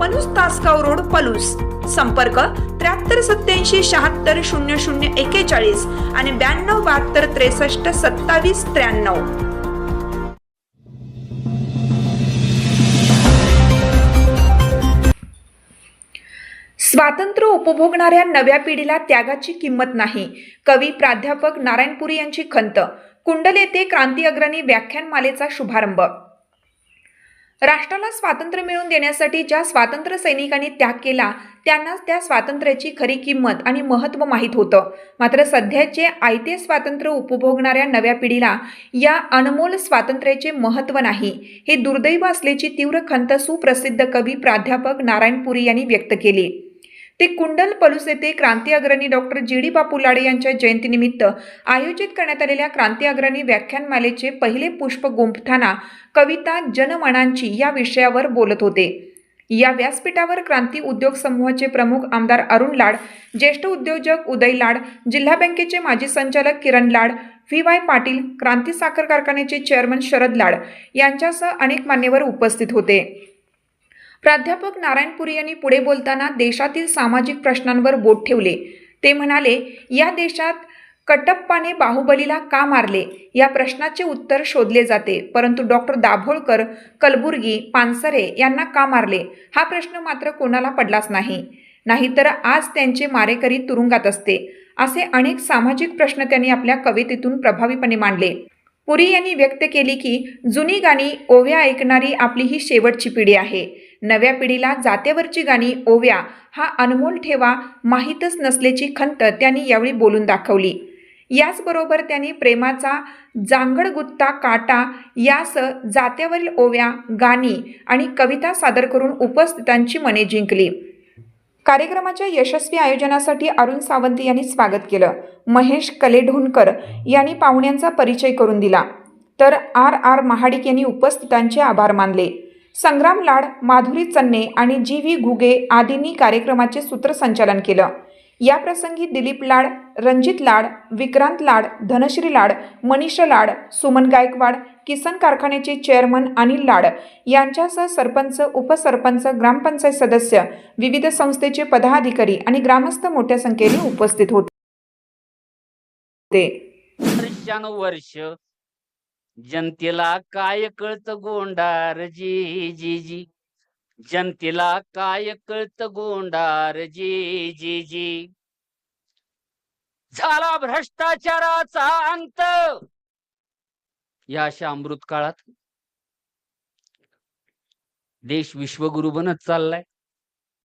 Palus Tasgaon road Palus. संपर्क त्र्याहत्तर सत्याऐंशी शहात्तर शून्य शून्य एकेचाळीस आणि ब्याण्णव बहात्तर त्रेसष्ट सत्तावीस त्र्याण्णव. स्वातंत्र्य उपभोगणाऱ्या नव्या पिढीला त्यागाची किंमत नाही कवी प्राध्यापक नारायणपुरी यांची खंत. कुंडल येथे क्रांती अग्रणी व्याख्यानमालेचा शुभारंभ. राष्ट्राला स्वातंत्र्य मिळवून देण्यासाठी ज्या स्वातंत्र्य सैनिकांनी त्याग केला त्यांनाच त्या स्वातंत्र्याची खरी किंमत आणि महत्त्व माहीत होतं. मात्र सध्याचे आयते स्वातंत्र्य उपभोगणाऱ्या नव्या पिढीला या अनमोल स्वातंत्र्याचे महत्त्व नाही. हे दुर्दैव असल्याची तीव्र खंत सुप्रसिद्ध कवी प्राध्यापक नारायणपुरी यांनी व्यक्त केली. ते कुंडल पलूस येथे क्रांती अग्रणी डॉक्टर जी डी बापू लाडे यांच्या जयंतीनिमित्त आयोजित करण्यात आलेल्या क्रांती अग्रणी व्याख्यानमालेचे पहिले पुष्प गुंफताना कविता जनमनांची या विषयावर बोलत होते. या व्यासपीठावर क्रांती उद्योग समूहाचे प्रमुख आमदार अरुण लाड ज्येष्ठ उद्योजक उदय लाड जिल्हा बँकेचे माजी संचालक किरण लाड व्ही वाय पाटील क्रांती साखर कारखान्याचे चेअरमन शरद लाड यांच्यासह अनेक मान्यवर उपस्थित होते. प्राध्यापक नारायणपुरी यांनी पुढे बोलताना देशातील सामाजिक प्रश्नांवर बोट ठेवले. ते म्हणाले या देशात कटप्पाने बाहुबलीला का मारले? या प्रश्नाचे उत्तर शोधले जाते. परंतु डॉक्टर दाभोळकर कलबुर्गी पानसरे यांना का मारले? हा प्रश्न मात्र कोणाला पडलाच नाही. नाहीतर आज त्यांचे मारेकरी तुरुंगात असते. असे अनेक सामाजिक प्रश्न त्यांनी आपल्या कवितेतून प्रभावीपणे मांडले. पुरी यांनी व्यक्त केली की जुनी गाणी ओव्या ऐकणारी आपली ही शेवटची पिढी आहे. नव्या पिढीला जात्यावरची गाणी ओव्या हा अनमोल ठेवा माहीतच नसल्याची खंत त्यांनी यावेळी बोलून दाखवली. याचबरोबर त्यांनी प्रेमाचा जांगडगुत्ता काटा यासह जात्यावरील ओव्या गाणी आणि कविता सादर करून उपस्थितांची मने जिंकली. कार्यक्रमाच्या यशस्वी आयोजनासाठी अरुण सावंत यांनी स्वागत केलं. महेश कलेढोणकर यांनी पाहुण्यांचा परिचय करून दिला. तर आर आर महाडिक यांनी उपस्थितांचे आभार मानले. संग्राम लाड माधुरी चन्ने आणि जी व्ही घुगे आदींनी कार्यक्रमाचे सूत्रसंचालन केलं. याप्रसंगी दिलीप लाड रणजित लाड विक्रांत लाड धनश्री लाड मनीषा लाड सुमन गायकवाड किसन कारखान्याचे चेअरमन अनिल लाड यांच्यासह सरपंच उपसरपंच ग्रामपंचायत सदस्य विविध संस्थेचे पदाधिकारी आणि ग्रामस्थ मोठ्या संख्येने उपस्थित होते. वर्ष जनतेला काय कळत गोंडार जी जी जी? जनतेला काय कळत गोंडार जी जी जी? झाला भ्रष्टाचाराचा अंत! या अशा अमृत काळात देश विश्वगुरु बनत चाललाय.